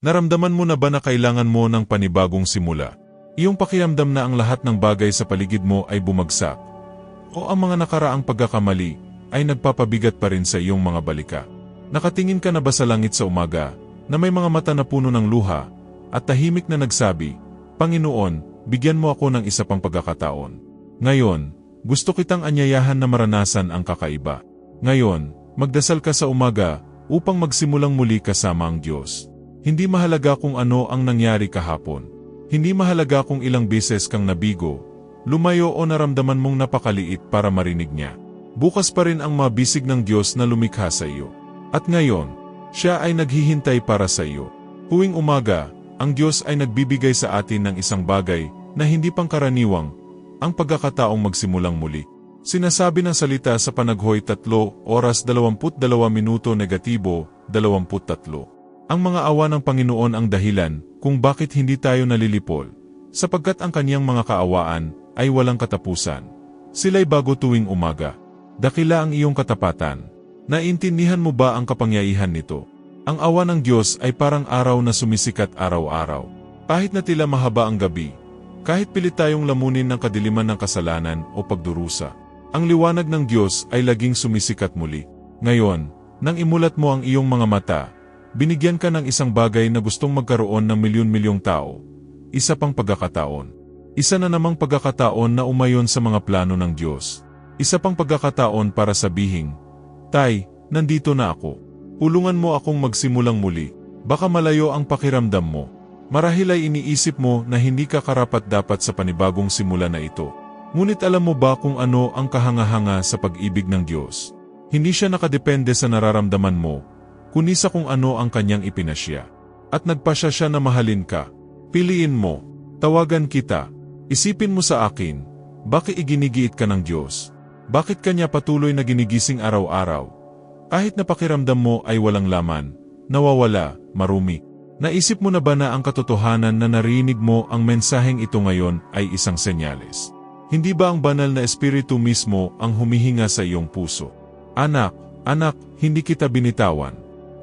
Naramdaman mo na ba na kailangan mo ng panibagong simula? Iyong pakiramdam na ang lahat ng bagay sa paligid mo ay bumagsak? O ang mga nakaraang pagkakamali ay nagpapabigat pa rin sa iyong mga balika? Nakatingin ka na ba sa langit sa umaga na may mga mata na puno ng luha at tahimik na nagsabi, Panginoon, bigyan mo ako ng isa pang pagkakataon. Ngayon, gusto kitang anyayahan na maranasan ang kakaiba. Ngayon, magdasal ka sa umaga upang magsimulang muli kasama ang Diyos. Hindi mahalaga kung ano ang nangyari kahapon. Hindi mahalaga kung ilang beses kang nabigo, lumayo o naramdaman mong napakaliit para marinig niya. Bukas pa rin ang mabisig ng Diyos na lumikha sa iyo. At ngayon, siya ay naghihintay para sa iyo. Huwing umaga, ang Diyos ay nagbibigay sa atin ng isang bagay na hindi pangkaraniwang, ang pagkakataong magsimulang muli. Sinasabi ng salita sa panaghoy 3 oras 22 minuto negatibo 23. Ang mga awa ng Panginoon ang dahilan kung bakit hindi tayo nalilipol, sapagkat ang kaniyang mga kaawaan ay walang katapusan. Sila'y bago tuwing umaga. Dakila ang iyong katapatan. Naintindihan mo ba ang kapangyarihan nito? Ang awa ng Diyos ay parang araw na sumisikat araw-araw. Kahit na tila mahaba ang gabi, kahit pilit tayong lamunin ng kadiliman ng kasalanan o pagdurusa, ang liwanag ng Diyos ay laging sumisikat muli. Ngayon, nang imulat mo ang iyong mga mata, binigyan ka ng isang bagay na gustong magkaroon ng milyon-milyong tao. Isa pang pagkakataon. Isa na namang pagkakataon na umayon sa mga plano ng Diyos. Isa pang pagkakataon para sabihin, Tay, nandito na ako. Ulungan mo akong magsimulang muli. Baka malayo ang pakiramdam mo. Marahil ay iniisip mo na hindi ka karapat dapat sa panibagong simula na ito. Ngunit alam mo ba kung ano ang kahanga-hanga sa pag-ibig ng Diyos? Hindi siya nakadepende sa nararamdaman mo, kundi sa kung ano ang kanyang ipinasya. At nagpasya siya na mahalin ka. Piliin mo. Tawagan kita. Isipin mo sa akin. Bakit iginigiit ka ng Diyos? Bakit kanya patuloy na ginigising araw-araw? Kahit na pakiramdam mo ay walang laman, nawawala, marumi. Naisip mo na ba na ang katotohanan na narinig mo ang mensaheng ito ngayon ay isang senyales? Hindi ba ang banal na espiritu mismo ang humihinga sa iyong puso? Anak, anak, hindi kita binitawan.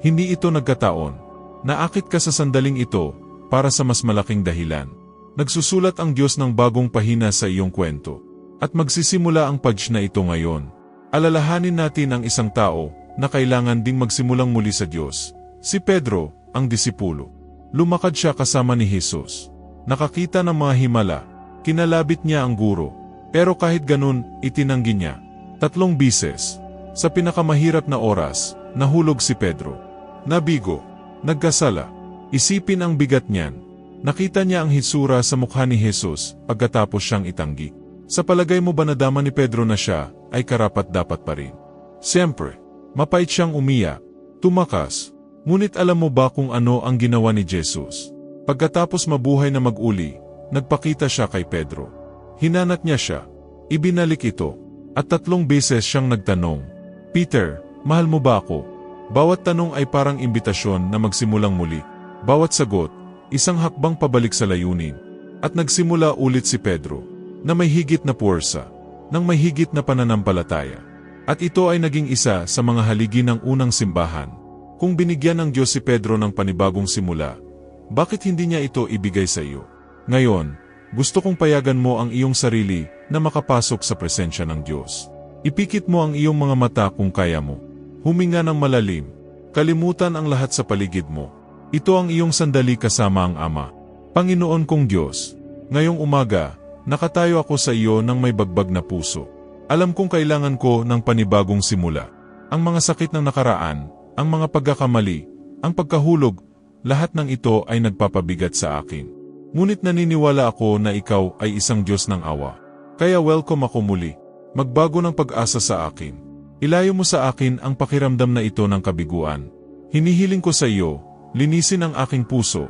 Hindi ito nagkataon. Naakit ka sa sandaling ito para sa mas malaking dahilan. Nagsusulat ang Diyos ng bagong pahina sa iyong kwento. At magsisimula ang page na ito ngayon. Alalahanin natin ang isang tao na kailangan ding magsimulang muli sa Diyos. Si Pedro, ang disipulo. Lumakad siya kasama ni Jesus. Nakakita ng mga himala. Kinalabit niya ang guro. Pero kahit ganun, itinanggi niya. Tatlong bises. Sa pinakamahirap na oras, nahulog si Pedro. Nabigo. Nagkasala. Isipin ang bigat niyan. Nakita niya ang hitsura sa mukha ni Jesus pagkatapos siyang itanggi. Sa palagay mo ba nadama ni Pedro na siya ay karapat-dapat pa rin? Siyempre, mapait siyang umiyak, tumakas. Ngunit alam mo ba kung ano ang ginawa ni Jesus? Pagkatapos mabuhay na mag-uli, nagpakita siya kay Pedro. Hinanat niya siya, ibinalik ito, at tatlong beses siyang nagtanong, Peter, mahal mo ba ako? Bawat tanong ay parang imbitasyon na magsimulang muli. Bawat sagot, isang hakbang pabalik sa layunin. At nagsimula ulit si Pedro, na may higit na puwersa, ng may higit na pananampalataya. At ito ay naging isa sa mga haligi ng unang simbahan. Kung binigyan ng Diyos si Pedro ng panibagong simula, bakit hindi niya ito ibigay sa iyo? Ngayon, gusto kong payagan mo ang iyong sarili na makapasok sa presensya ng Diyos. Ipikit mo ang iyong mga mata kung kaya mo. Huminga ng malalim. Kalimutan ang lahat sa paligid mo. Ito ang iyong sandali kasama ang Ama. Panginoon kong Diyos, ngayong umaga, nakatayo ako sa iyo ng may bagbag na puso. Alam kong kailangan ko ng panibagong simula. Ang mga sakit ng nakaraan, ang mga pagkakamali, ang pagkahulog, lahat ng ito ay nagpapabigat sa akin. Ngunit naniniwala ako na ikaw ay isang Diyos ng awa. Kaya welcome ako muli. Magbago ng pag-asa sa akin. Ilayo mo sa akin ang pakiramdam na ito ng kabiguan. Hinihiling ko sa iyo, linisin ang aking puso,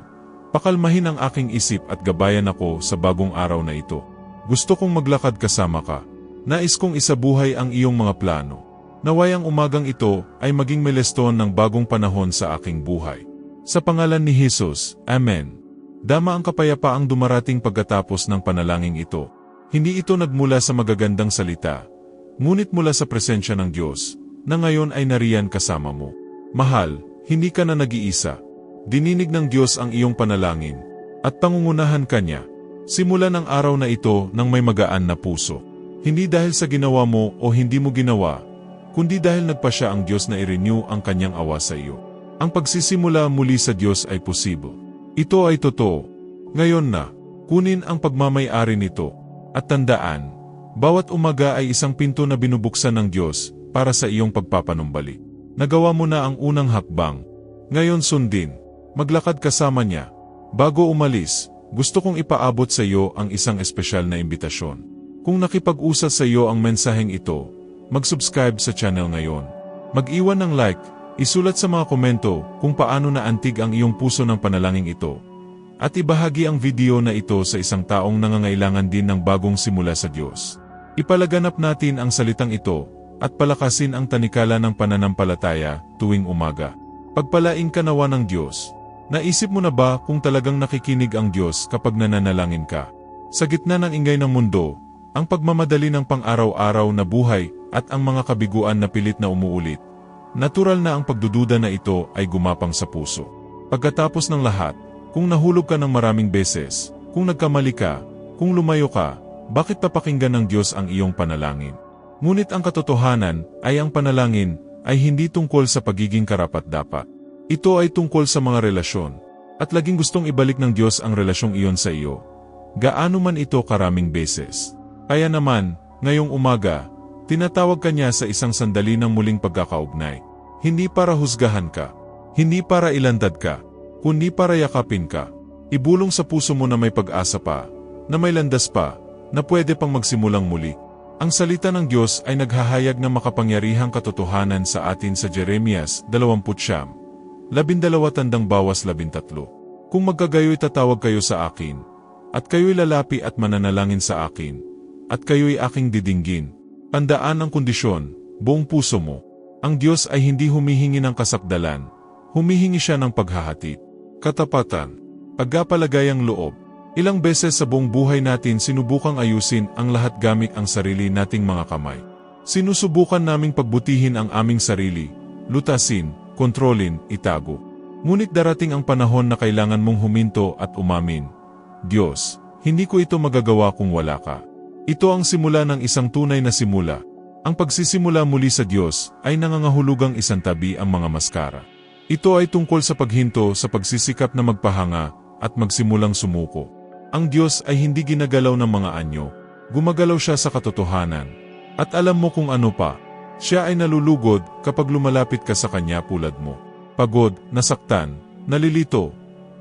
pakalmahin ang aking isip at gabayan ako sa bagong araw na ito. Gusto kong maglakad kasama ka. Nais kong isabuhay ang iyong mga plano. Naway ang umagang ito ay maging meleston ng bagong panahon sa aking buhay. Sa pangalan ni Jesus, Amen. Dama ang kapayapaang dumarating pagkatapos ng panalangin ito. Hindi ito nagmula sa magagandang salita, ngunit mula sa presensya ng Diyos, na ngayon ay nariyan kasama mo. Mahal, hindi ka na nag-iisa. Dininig ng Diyos ang iyong panalangin at pangungunahan ka niya. Simulan ang araw na ito ng may magaan na puso. Hindi dahil sa ginawa mo o hindi mo ginawa, kundi dahil nagpa siya ang Diyos na i-renew ang kanyang awa sa iyo. Ang pagsisimula muli sa Diyos ay posible. Ito ay totoo. Ngayon na, kunin ang pagmamayari nito. At tandaan, bawat umaga ay isang pinto na binubuksan ng Diyos para sa iyong pagpapanumbalik. Nagawa mo na ang unang hakbang. Ngayon sundin, maglakad kasama niya. Bago umalis, gusto kong ipaabot sa iyo ang isang espesyal na imbitasyon. Kung nakipag-usat sa iyo ang mensaheng ito, mag-subscribe sa channel ngayon. Mag-iwan ng like, isulat sa mga komento kung paano na antig ang iyong puso ng panalangin ito. At ibahagi ang video na ito sa isang taong nangangailangan din ng bagong simula sa Diyos. Ipalaganap natin ang salitang ito at palakasin ang tanikala ng pananampalataya tuwing umaga. Pagpalain ka nawa ng Diyos. Naisip mo na ba kung talagang nakikinig ang Diyos kapag nananalangin ka? Sa gitna ng ingay ng mundo, ang pagmamadali ng pang-araw-araw na buhay at ang mga kabiguan na pilit na umuulit, natural na ang pagdududa na ito ay gumapang sa puso. Pagkatapos ng lahat, kung nahulog ka ng maraming beses, kung nagkamali ka, kung lumayo ka, bakit papakinggan ng Diyos ang iyong panalangin? Ngunit ang katotohanan ay ang panalangin ay hindi tungkol sa pagiging karapat-dapat. Ito ay tungkol sa mga relasyon, at laging gustong ibalik ng Diyos ang relasyong iyon sa iyo. Gaano man ito karaming beses. Kaya naman, ngayong umaga, tinatawag ka niya sa isang sandali ng muling pagkakaugnay. Hindi para husgahan ka, hindi para ilandad ka, kundi para yakapin ka. Ibulong sa puso mo na may pag-asa pa, na may landas pa, na pwede pang magsimulang muli. Ang salita ng Diyos ay naghahayag ng makapangyarihang katotohanan sa atin sa Jeremias 20 labindalawa tandang bawas labintatlo. Kung magkagayo'y tatawag kayo sa akin, at kayo'y lalapi at mananalangin sa akin, at kayo'y aking didinggin, tandaan ang kondisyon, buong puso mo. Ang Diyos ay hindi humihingi ng kasakdalan, humihingi siya ng paghahatid, katapatan, pagkapalagayang loob. Ilang beses sa buong buhay natin sinubukang ayusin ang lahat gamit ang sarili nating mga kamay. Sinusubukan naming pagbutihin ang aming sarili, lutasin, kontrolin, itago. Ngunit darating ang panahon na kailangan mong huminto at umamin. Diyos, hindi ko ito magagawa kung wala ka. Ito ang simula ng isang tunay na simula. Ang pagsisimula muli sa Diyos ay nangangahulugang isang tabi ang mga maskara. Ito ay tungkol sa paghinto sa pagsisikap na magpahanga at magsimulang sumuko. Ang Diyos ay hindi ginagalaw ng mga anyo, gumagalaw siya sa katotohanan. At alam mo kung ano pa, siya ay nalulugod kapag lumalapit ka sa kanya pulad mo. Pagod, nasaktan, nalilito,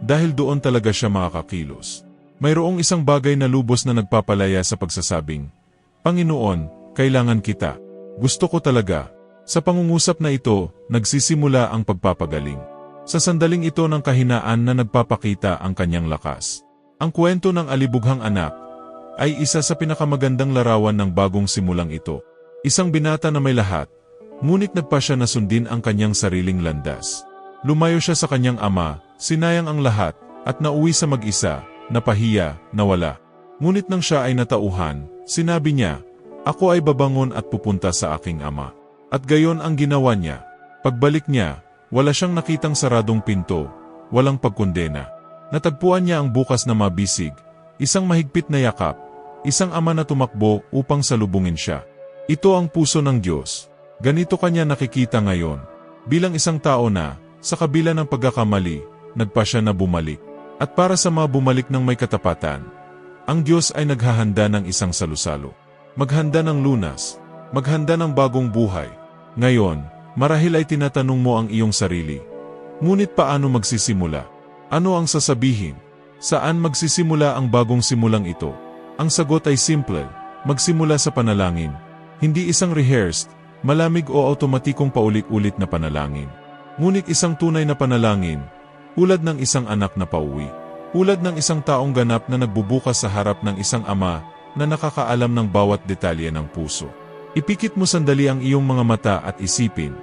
dahil doon talaga siya makakakilos. Mayroong isang bagay na lubos na nagpapalaya sa pagsasabing, Panginoon, kailangan kita. Gusto ko talaga. Sa pangungusap na ito, nagsisimula ang pagpapagaling. Sa sandaling ito ng kahinaan na nagpapakita ang kanyang lakas. Ang kwento ng alibughang anak ay isa sa pinakamagandang larawan ng bagong simulang ito. Isang binata na may lahat, ngunit nagpa siya na sundin ang kanyang sariling landas. Lumayo siya sa kanyang ama, sinayang ang lahat, at nauwi sa mag-isa, napahiya, nawala. Ngunit nang siya ay natauhan, sinabi niya, Ako ay babangon at pupunta sa aking ama. At gayon ang ginawa niya. Pagbalik niya, wala siyang nakitang saradong pinto, walang pagkondena. Natagpuan niya ang bukas na mabisig, isang mahigpit na yakap, isang ama na tumakbo upang salubungin siya. Ito ang puso ng Diyos. Ganito kanya nakikita ngayon. Bilang isang tao na, sa kabila ng pagkakamali, nagpa siya na bumalik. At para sa mga bumalik ng may katapatan, ang Diyos ay naghahanda ng isang salusalo. Maghanda ng lunas, maghanda ng bagong buhay. Ngayon, marahil ay tinatanong mo ang iyong sarili. Ngunit paano magsisimula? Ano ang sasabihin? Saan magsisimula ang bagong simulang ito? Ang sagot ay simple, magsimula sa panalangin. Hindi isang rehearsed, malamig o automatikong paulit-ulit na panalangin. Ngunit isang tunay na panalangin, ulad ng isang anak na pauwi. Ulad ng isang taong ganap na nagbubukas sa harap ng isang ama na nakakaalam ng bawat detalye ng puso. Ipikit mo sandali ang iyong mga mata at isipin.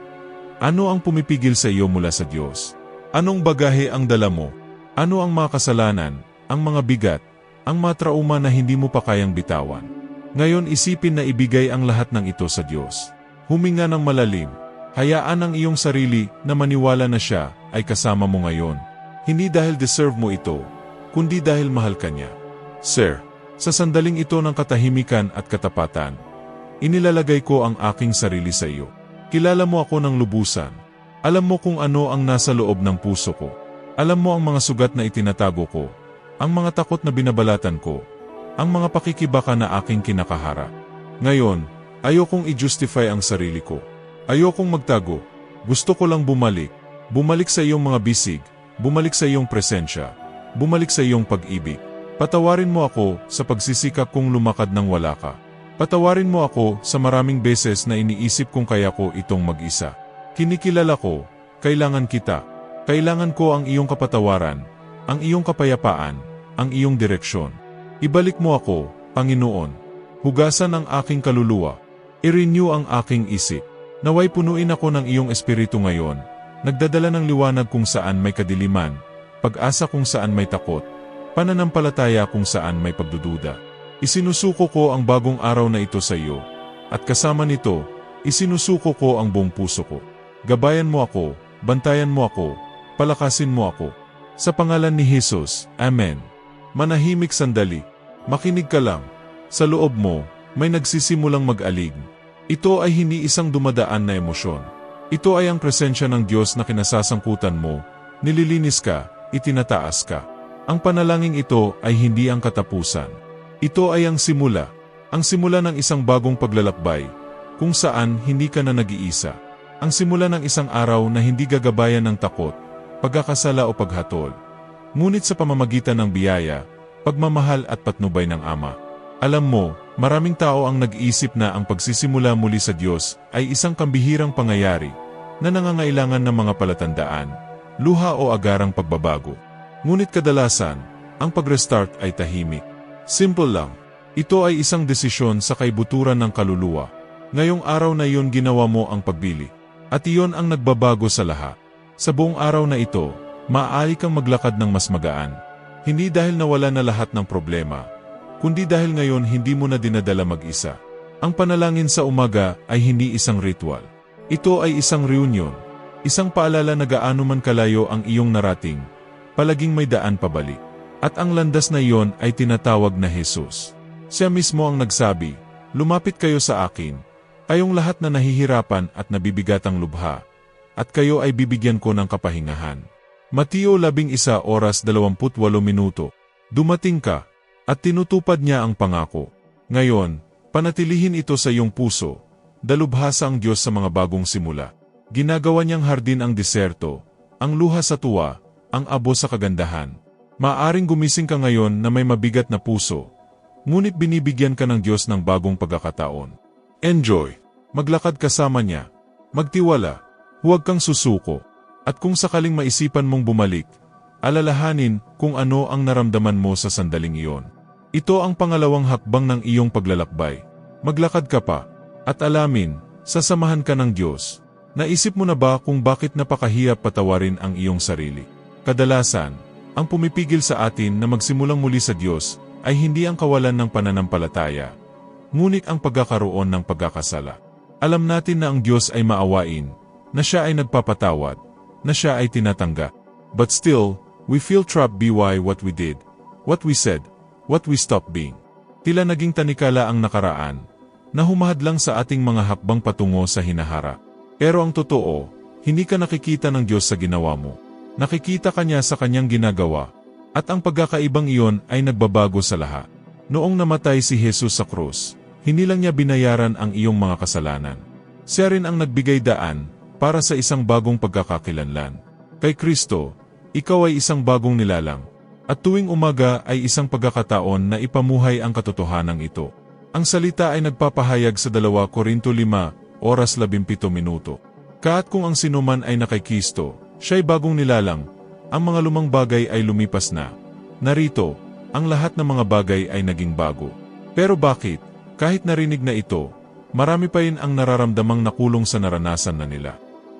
Ano ang pumipigil sa iyo mula sa Diyos? Anong bagahe ang dala mo? Ano ang mga kasalanan, ang mga bigat, ang mga trauma na hindi mo pa kayang bitawan? Ngayon isipin na ibigay ang lahat ng ito sa Diyos. Huminga ng malalim. Hayaan ang iyong sarili na maniwala na siya ay kasama mo ngayon. Hindi dahil deserve mo ito, kundi dahil mahal ka niya. Sir, sa sandaling ito ng katahimikan at katapatan, inilalagay ko ang aking sarili sa iyo. Kilala mo ako ng lubusan. Alam mo kung ano ang nasa loob ng puso ko. Alam mo ang mga sugat na itinatago ko, ang mga takot na binabalatan ko, ang mga pakikibaka na aking kinakahara. Ngayon, ayokong i-justify ang sarili ko. Ayokong magtago. Gusto ko lang bumalik. Bumalik sa iyong mga bisig. Bumalik sa iyong presensya. Bumalik sa iyong pag-ibig. Patawarin mo ako sa pagsisikap kong lumakad ng wala ka. Patawarin mo ako sa maraming beses na iniisip kong kaya ko itong mag-isa. Kinikilala ko, kailangan kita. Kailangan ko ang iyong kapatawaran, ang iyong kapayapaan, ang iyong direksyon. Ibalik mo ako, Panginoon. Hugasan ang aking kaluluwa. I-renew ang aking isip. Naway punuin ako ng iyong espiritu ngayon, nagdadala ng liwanag kung saan may kadiliman, pag-asa kung saan may takot, pananampalataya kung saan may pagdududa. Isinusuko ko ang bagong araw na ito sa iyo, at kasama nito, isinusuko ko ang buong puso ko. Gabayan mo ako, bantayan mo ako, palakasin mo ako. Sa pangalan ni Jesus, Amen. Manahimik sandali. Makinig ka lang. Sa loob mo, may nagsisimulang mag-alig. Ito ay hindi isang dumadaan na emosyon. Ito ay ang presensya ng Diyos na kinasasangkutan mo, nililinis ka, itinataas ka. Ang panalangin ito ay hindi ang katapusan. Ito ay ang simula, ang simula ng isang bagong paglalakbay, kung saan hindi ka na nag-iisa. Ang simula ng isang araw na hindi gagabayan ng takot, pagkakasala o paghatol. Ngunit sa pamamagitan ng biyaya, pagmamahal at patnubay ng Ama. Alam mo, maraming tao ang nag-iisip na ang pagsisimula muli sa Diyos ay isang kambihirang pangyayari na nangangailangan ng mga palatandaan, luha o agarang pagbabago. Ngunit kadalasan, ang pag-restart ay tahimik. Simple lang. Ito ay isang desisyon sa kaibuturan ng kaluluwa. Ngayong araw na iyon ginawa mo ang pagbili. At iyon ang nagbabago sa lahat. Sa buong araw na ito, maaari kang maglakad ng mas magaan. Hindi dahil nawala na lahat ng problema, kundi dahil ngayon hindi mo na dinadala mag-isa. Ang panalangin sa umaga ay hindi isang ritual. Ito ay isang reunion, isang paalala na gaano man kalayo ang iyong narating, palaging may daan pabalik. At ang landas na iyon ay tinatawag na Jesus. Siya mismo ang nagsabi, Lumapit kayo sa akin, kayong lahat na nahihirapan at nabibigatang lubha, at kayo ay bibigyan ko ng kapahingahan. Mateo 11 oras 28 minuto. Dumating ka, at tinutupad niya ang pangako. Ngayon, panatilihin ito sa iyong puso, dalubhasa ang Diyos sa mga bagong simula. Ginagawa niyang hardin ang diserto, ang luha sa tuwa, ang abo sa kagandahan. Maaring gumising ka ngayon na may mabigat na puso, ngunit binibigyan ka ng Diyos ng bagong pagkakataon. Enjoy! Maglakad kasama niya. Magtiwala. Huwag kang susuko. At kung sakaling maisipan mong bumalik, alalahanin kung ano ang naramdaman mo sa sandaling iyon. Ito ang pangalawang hakbang ng iyong paglalakbay. Maglakad ka pa, at alamin, sasamahan ka ng Diyos. Naisip mo na ba kung bakit napakahirap patawarin ang iyong sarili? Kadalasan, ang pumipigil sa atin na magsimulang muli sa Diyos ay hindi ang kawalan ng pananampalataya, ngunit ang pagkakaroon ng pagkakasala. Alam natin na ang Diyos ay maawain, na siya ay nagpapatawad, na siya ay tinatanggap. But still, we feel trapped by what we did, what we said, what we stopped being. Tila naging tanikala ang nakaraan, na humahadlang sa ating mga hakbang patungo sa hinaharap. Pero ang totoo, hindi ka nakikita ng Diyos sa ginawa mo. Nakikita ka niya sa kanyang ginagawa, at ang pagkakaibang iyon ay nagbabago sa lahat. Noong namatay si Jesus sa krus, hindi lang niya binayaran ang iyong mga kasalanan. Siya rin ang nagbigay daan para sa isang bagong pagkakakilanlan. Kay Kristo, ikaw ay isang bagong nilalang, at tuwing umaga ay isang pagkakataon na ipamuhay ang katotohanan ito. Ang salita ay nagpapahayag sa 2 Korinto 5, oras 17 minuto. Kaat kung ang sinuman ay nakaikisto, siya'y bagong nilalang, ang mga lumang bagay ay lumipas na. Narito, ang lahat ng mga bagay ay naging bago. Pero bakit, kahit narinig na ito, marami pa rin ang nararamdamang nakulong sa naranasan na nila.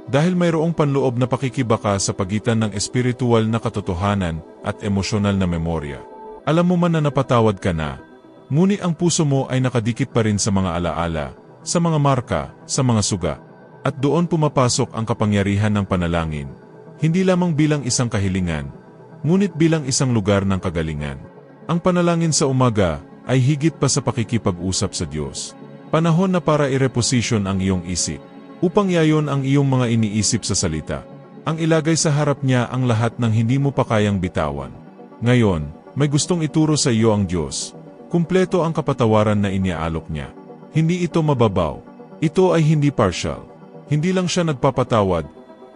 Dahil mayroong panloob na pakikibaka sa pagitan ng espiritual na katotohanan at emosyonal na memorya. Alam mo man na napatawad ka na, ngunit ang puso mo ay nakadikit pa rin sa mga alaala, sa mga marka, sa mga suga. At doon pumapasok ang kapangyarihan ng panalangin, hindi lamang bilang isang kahilingan, ngunit bilang isang lugar ng kagalingan. Ang panalangin sa umaga ay higit pa sa pakikipag-usap sa Diyos. Panahon na para i-reposition ang iyong isip, upang yayon ang iyong mga iniisip sa salita. Ang ilagay sa harap niya ang lahat ng hindi mo pa kayang bitawan. Ngayon, may gustong ituro sa iyo ang Diyos. Kumpleto ang kapatawaran na iniaalok niya. Hindi ito mababaw. Ito ay hindi partial. Hindi lang siya nagpapatawad,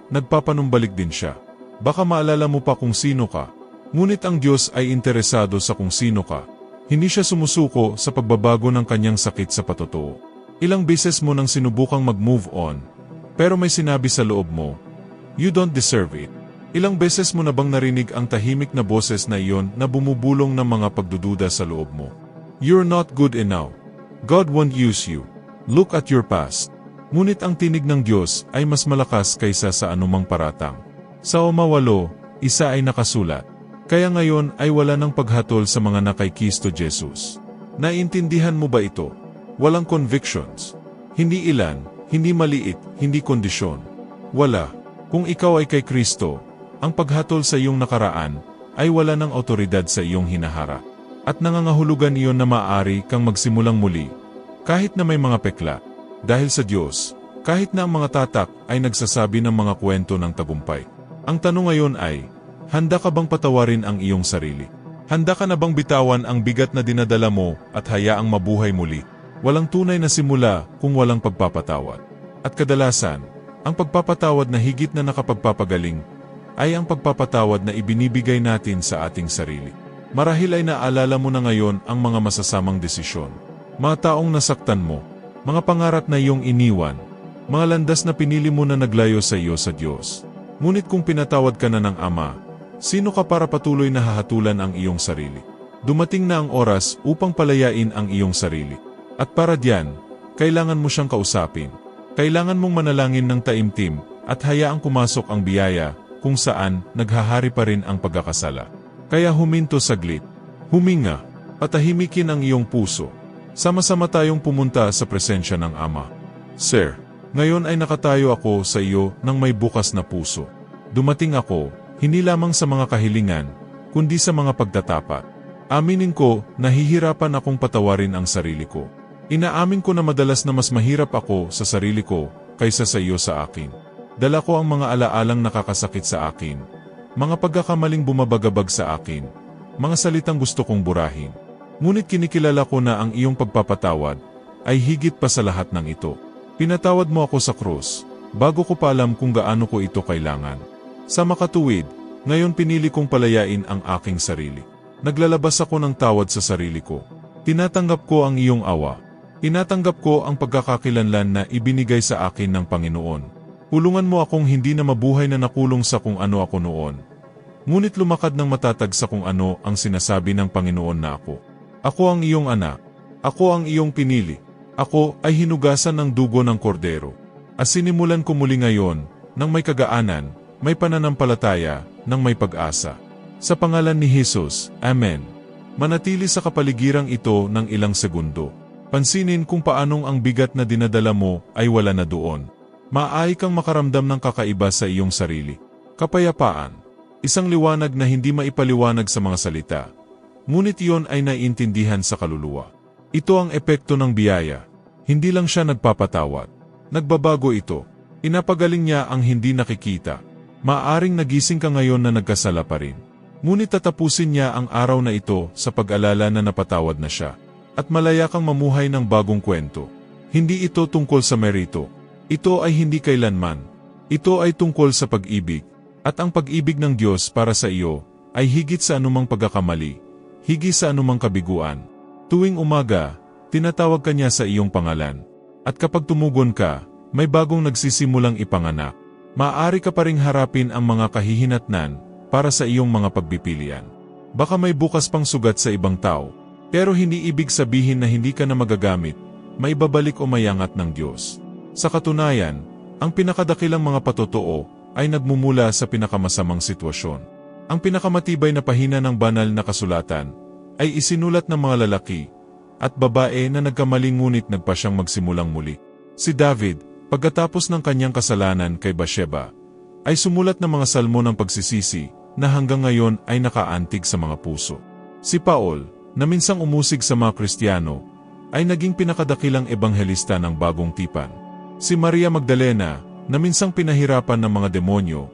nagpapanumbalik din siya. Baka maalala mo pa kung sino ka. Ngunit ang Diyos ay interesado sa kung sino ka. Hindi siya sumusuko sa pagbabago ng kanyang sakit sa patotoo. Ilang beses mo nang sinubukang mag-move on, pero may sinabi sa loob mo, You don't deserve it. Ilang beses mo na bang narinig ang tahimik na boses na iyon na bumubulong ng mga pagdududa sa loob mo? You're not good enough. God won't use you. Look at your past. Ngunit ang tinig ng Diyos ay mas malakas kaysa sa anumang paratang. Sa umawalo, isa ay nakasulat. Kaya ngayon ay wala ng paghatol sa mga nakaikisto Jesus. Naiintindihan mo ba ito? Walang convictions. Hindi ilan, hindi maliit, hindi kondisyon. Wala. Kung ikaw ay kay Kristo, ang paghatol sa iyong nakaraan ay wala ng otoridad sa iyong hinahara. At nangangahulugan iyon na maaari kang magsimulang muli, kahit na may mga pekla. Dahil sa Diyos, kahit na ang mga tatak ay nagsasabi ng mga kwento ng tagumpay. Ang tanong ngayon ay, handa ka bang patawarin ang iyong sarili? Handa ka na bang bitawan ang bigat na dinadala mo at hayaang mabuhay muli? Walang tunay na simula kung walang pagpapatawad. At kadalasan, ang pagpapatawad na higit na nakapagpapagaling ay ang pagpapatawad na ibinibigay natin sa ating sarili. Marahil ay naalala mo na ngayon ang mga masasamang desisyon. Mga taong nasaktan mo, mga pangarap na iyong iniwan, mga landas na pinili mo na naglayo sa iyo sa Diyos. Ngunit kung pinatawad ka na ng Ama, sino ka para patuloy na hahatulan ang iyong sarili? Dumating na ang oras upang palayain ang iyong sarili. At para diyan, kailangan mo siyang kausapin. Kailangan mong manalangin ng taimtim at hayaang pumasok ang biyaya kung saan naghahari pa rin ang pagkakasala. Kaya huminto saglit. Huminga. Patahimikin ang iyong puso. Sama-sama tayong pumunta sa presensya ng Ama. Sir, ngayon ay nakatayo ako sa iyo ng may bukas na puso. Dumating ako, hindi lamang sa mga kahilingan, kundi sa mga pagtatapat. Aminin ko, nahihirapan akong patawarin ang sarili ko. Inaamin ko na madalas na mas mahirap ako sa sarili ko kaysa sa iyo sa akin. Dala ko ang mga alaalang nakakasakit sa akin, mga pagkakamaling bumabagabag sa akin, mga salitang gusto kong burahin. Ngunit kinikilala ko na ang iyong pagpapatawad ay higit pa sa lahat ng ito. Pinatawad mo ako sa krus, bago ko pa alam kung gaano ko ito kailangan. Sa makatuwid, ngayon pinili kong palayain ang aking sarili. Naglalabas ako ng tawad sa sarili ko. Tinatanggap ko ang iyong awa. Tinatanggap ko ang pagkakakilanlan na ibinigay sa akin ng Panginoon. Pulungan mo akong hindi na mabuhay na nakulong sa kung ano ako noon. Ngunit lumakad ng matatag sa kung ano ang sinasabi ng Panginoon na ako. Ako ang iyong anak. Ako ang iyong pinili. Ako ay hinugasan ng dugo ng kordero. At sinimulan ko muli ngayon, nang may kagaanan, may pananampalataya, nang may pag-asa. Sa pangalan ni Jesus, Amen. Manatili sa kapaligirang ito ng ilang segundo. Pansinin kung paanong ang bigat na dinadala mo ay wala na doon. Maaari kang makaramdam ng kakaiba sa iyong sarili. Kapayapaan. Isang liwanag na hindi maipaliwanag sa mga salita. Ngunit iyon ay naiintindihan sa kaluluwa. Ito ang epekto ng biyaya. Hindi lang siya nagpapatawad. Nagbabago ito. Inapagaling niya ang hindi nakikita. Maaring nagising ka ngayon na nagkasala pa rin. Ngunit tatapusin niya ang araw na ito sa pag-alala na napatawad na siya. At malaya kang mamuhay ng bagong kwento. Hindi ito tungkol sa merito. Ito ay hindi kailanman. Ito ay tungkol sa pag-ibig. At ang pag-ibig ng Diyos para sa iyo ay higit sa anumang pagkakamali, higit sa anumang kabiguan. Tuwing umaga, tinatawag ka niya sa iyong pangalan. At kapag tumugon ka, may bagong nagsisimulang ipanganak. Maaari ka pa ring harapin ang mga kahihinatnan para sa iyong mga pagpipilian. Baka may bukas pang sugat sa ibang tao, pero hindi ibig sabihin na hindi ka na magagamit, may babalik o mayangat ng Diyos. Sa katunayan, ang pinakadakilang mga patotoo ay nagmumula sa pinakamasamang sitwasyon. Ang pinakamatibay na pahina ng banal na kasulatan ay isinulat ng mga lalaki at babae na nagkamali ngunit nagpa siyang magsimulang muli. Si David, pagkatapos ng kanyang kasalanan kay Bathsheba, ay sumulat ng mga salmo ng pagsisisi, na hanggang ngayon ay nakaantig sa mga puso. Si Paul, na minsang umusig sa mga Kristiyano, ay naging pinakadakilang ebanghelista ng bagong tipan. Si Maria Magdalena, na minsang pinahirapan ng mga demonyo,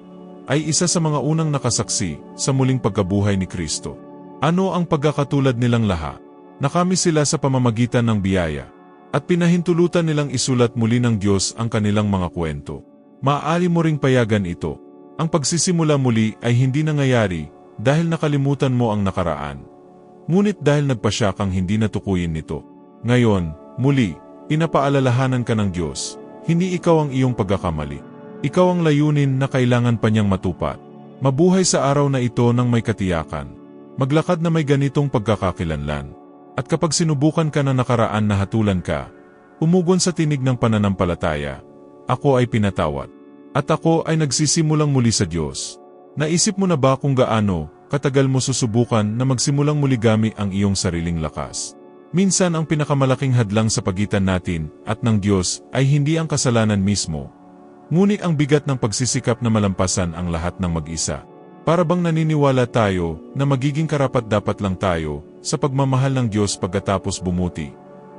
ay isa sa mga unang nakasaksi sa muling pagkabuhay ni Kristo. Ano ang pagkakatulad nilang lahat? Nakami sila sa pamamagitan ng biyaya, at pinahintulutan nilang isulat muli ng Diyos ang kanilang mga kwento. Maaari mo ring payagan ito. Ang pagsisimula muli ay hindi nangyayari dahil nakalimutan mo ang nakaraan. Ngunit dahil nagpasya kang hindi natukuyin nito. Ngayon, muli, inapaalalahanan ka ng Diyos. Hindi ikaw ang iyong pagkakamali. Ikaw ang layunin na kailangan pa niyang matupad. Mabuhay sa araw na ito ng may katiyakan. Maglakad na may ganitong pagkakakilanlan. At kapag sinubukan ka na nakaraan na hatulan ka, umugon sa tinig ng pananampalataya, ako ay pinatawad. At ako ay nagsisimulang muli sa Diyos. Naisip mo na ba kung gaano, katagal mo susubukan na magsimulang muli gami ang iyong sariling lakas? Minsan ang pinakamalaking hadlang sa pagitan natin at ng Diyos ay hindi ang kasalanan mismo, Ngunit ang bigat ng pagsisikap na malampasan ang lahat ng mag-isa. Para bang naniniwala tayo na magiging karapat-dapat lang tayo sa pagmamahal ng Diyos pagkatapos bumuti,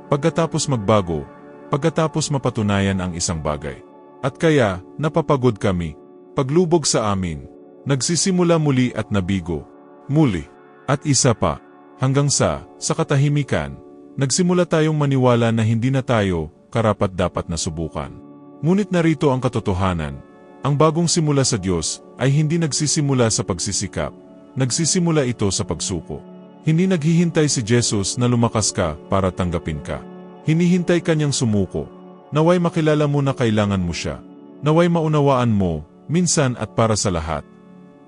pagkatapos magbago, pagkatapos mapatunayan ang isang bagay. At kaya, napapagod kami, paglubog sa amin, nagsisimula muli at nabigo, muli, at isa pa, hanggang sa, sa katahimikan, nagsimula tayong maniwala na hindi na tayo karapat-dapat na subukan. Ngunit narito ang katotohanan. Ang bagong simula sa Diyos ay hindi nagsisimula sa pagsisikap, nagsisimula ito sa pagsuko. Hindi naghihintay si Jesus na lumakas ka para tanggapin ka. Hinihintay kanyang sumuko. Naway makilala mo na kailangan mo siya. Naway maunawaan mo, minsan at para sa lahat.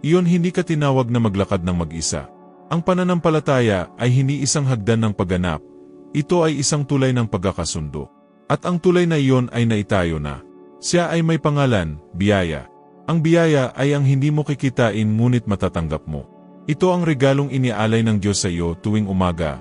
Iyon hindi ka tinawag na maglakad ng mag-isa. Ang pananampalataya ay hindi isang hagdan ng pagganap. Ito ay isang tulay ng pagkakasundo. At ang tulay na iyon ay naitayo na. Siya ay may pangalan, biyaya. Ang biyaya ay ang hindi mo kikitain ngunit matatanggap mo. Ito ang regalong inialay ng Diyos sa iyo tuwing umaga.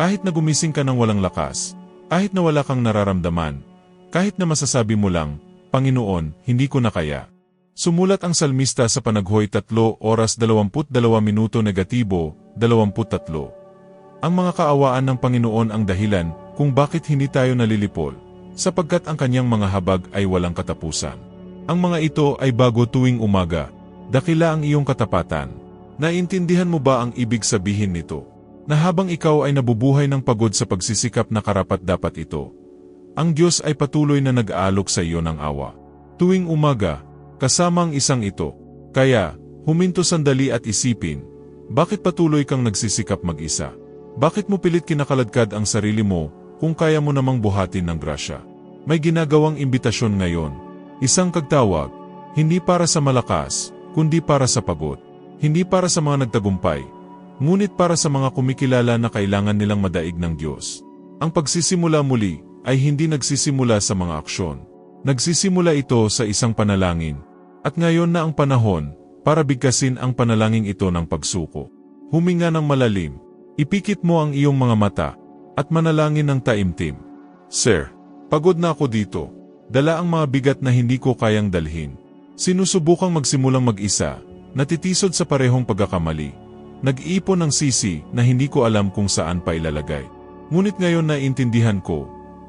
Kahit na gumising ka ng walang lakas, kahit na wala kang nararamdaman, kahit na masasabi mo lang, Panginoon, hindi ko na kaya. Sumulat ang salmista sa panaghoy 3 oras 22 minuto negatibo, 23. Ang mga kaawaan ng Panginoon ang dahilan kung bakit hindi tayo nalilipol sapagkat ang kanyang mga habag ay walang katapusan. Ang mga ito ay bago tuwing umaga, dakila ang iyong katapatan. Naintindihan mo ba ang ibig sabihin nito? Na habang ikaw ay nabubuhay ng pagod sa pagsisikap na karapat-dapat ito, ang Diyos ay patuloy na nag-aalok sa iyo ng awa. Tuwing umaga, kasama ang isang ito. Kaya, huminto sandali at isipin, bakit patuloy kang nagsisikap mag-isa? Bakit mo pilit kinakaladkad ang sarili mo kung kaya mo namang buhatin ng grasya. May ginagawang imbitasyon ngayon. Isang kagtawag, hindi para sa malakas, kundi para sa pagod. Hindi para sa mga nagtagumpay, ngunit para sa mga kumikilala na kailangan nilang madaig ng Diyos. Ang pagsisimula muli ay hindi nagsisimula sa mga aksyon. Nagsisimula ito sa isang panalangin. At ngayon na ang panahon para bigkasin ang panalangin ito ng pagsuko. Huminga ng malalim. Ipikit mo ang iyong mga mata at manalangin ng taimtim. Sir, pagod na ako dito. Dala ang mga bigat na hindi ko kayang dalhin. Sinusubukang magsimulang mag-isa, natitisod sa parehong pagkakamali. Nag-iipon ng sisi na hindi ko alam kung saan pa ilalagay. Ngunit ngayon na intindihan ko,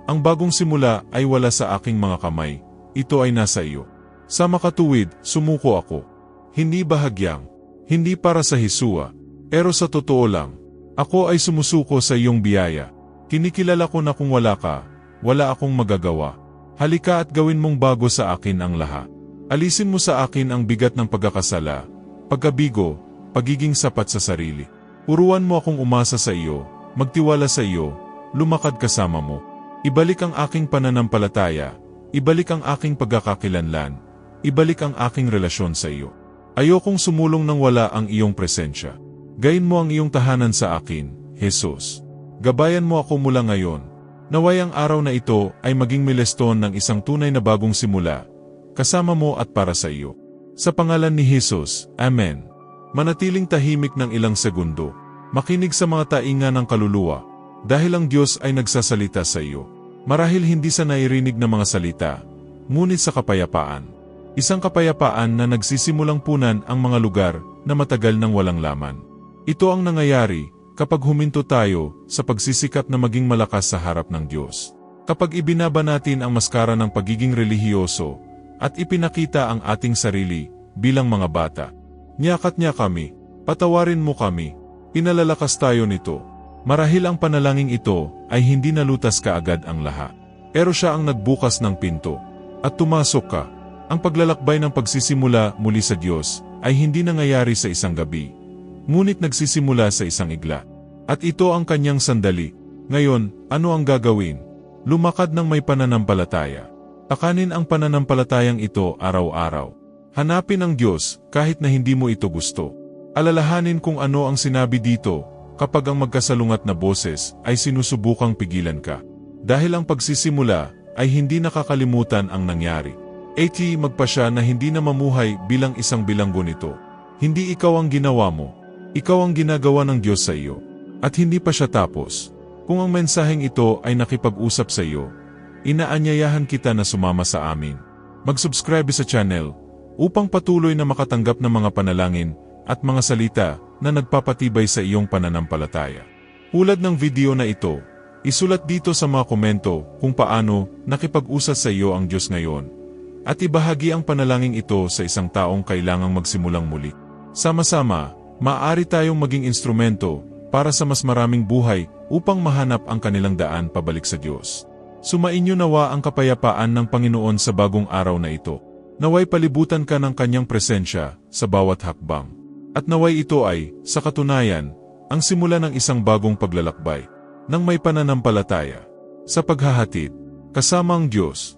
ang bagong simula ay wala sa aking mga kamay, ito ay nasa iyo. Sa makatuwid, sumuko ako. Hindi bahagyang, hindi para sa hisua, pero sa totoo lang, ako ay sumusuko sa iyong biyaya. Kinikilala ko na kung wala ka, wala akong magagawa. Halika at gawin mong bago sa akin ang lahat. Alisin mo sa akin ang bigat ng pagkakasala, pagkabigo, pagiging sapat sa sarili. Uruan mo akong umasa sa iyo, magtiwala sa iyo, lumakad kasama mo. Ibalik ang aking pananampalataya, ibalik ang aking pagkakakilanlan, ibalik ang aking relasyon sa iyo. Ayokong sumulong nang wala ang iyong presensya. Gayin mo ang iyong tahanan sa akin, Jesus. Gabayan mo ako mula ngayon. Naway ang araw na ito ay maging milestone ng isang tunay na bagong simula, kasama mo at para sa iyo. Sa pangalan ni Jesus, Amen. Manatiling tahimik ng ilang segundo. Makinig sa mga tainga ng kaluluwa, dahil ang Diyos ay nagsasalita sa iyo. Marahil hindi sa nairinig na mga salita, ngunit sa kapayapaan. Isang kapayapaan na nagsisimulang punan ang mga lugar na matagal nang walang laman. Ito ang nangyayari kapag huminto tayo sa pagsisikap na maging malakas sa harap ng Diyos. Kapag ibinaba natin ang maskara ng pagiging relihiyoso at ipinakita ang ating sarili bilang mga bata. Niyakat niya kami, patawarin mo kami, pinalalakas tayo nito. Marahil ang panalangin ito ay hindi nalutas kaagad ang lahat. Pero siya ang nagbukas ng pinto. At tumasok ka. Ang paglalakbay ng pagsisimula muli sa Diyos ay hindi nangyayari sa isang gabi. Ngunit nagsisimula sa isang igla. At ito ang kanyang sandali. Ngayon, ano ang gagawin? Lumakad ng may pananampalataya. Akanin ang pananampalatayang ito araw-araw. Hanapin ang Diyos kahit na hindi mo ito gusto. Alalahanin kung ano ang sinabi dito kapag ang magkasalungat na boses ay sinusubukang pigilan ka. Dahil ang pagsisimula ay hindi nakakalimutan ang nangyari. AT magpasya na hindi na mamuhay bilang isang bilanggo nito. Hindi ikaw ang ginawa mo. Ikaw ang ginagawa ng Diyos sa iyo. At hindi pa siya tapos. Kung ang mensaheng ito ay nakipag-usap sa iyo, inaanyayahan kita na sumama sa amin. Mag-subscribe sa channel upang patuloy na makatanggap ng mga panalangin at mga salita na nagpapatibay sa iyong pananampalataya. Ulad ng video na ito, isulat dito sa mga komento kung paano nakipag-usap sa iyo ang Diyos ngayon at ibahagi ang panalangin ito sa isang taong kailangang magsimulang muli. Sama-sama, maaari tayong maging instrumento para sa mas maraming buhay upang mahanap ang kanilang daan pabalik sa Diyos. Sumainyo nawa ang kapayapaan ng Panginoon sa bagong araw na ito. Naway palibutan ka ng kanyang presensya sa bawat hakbang. At naway ito ay, sa katunayan, ang simula ng isang bagong paglalakbay, ng may pananampalataya, sa paghahatid, kasama ang Diyos,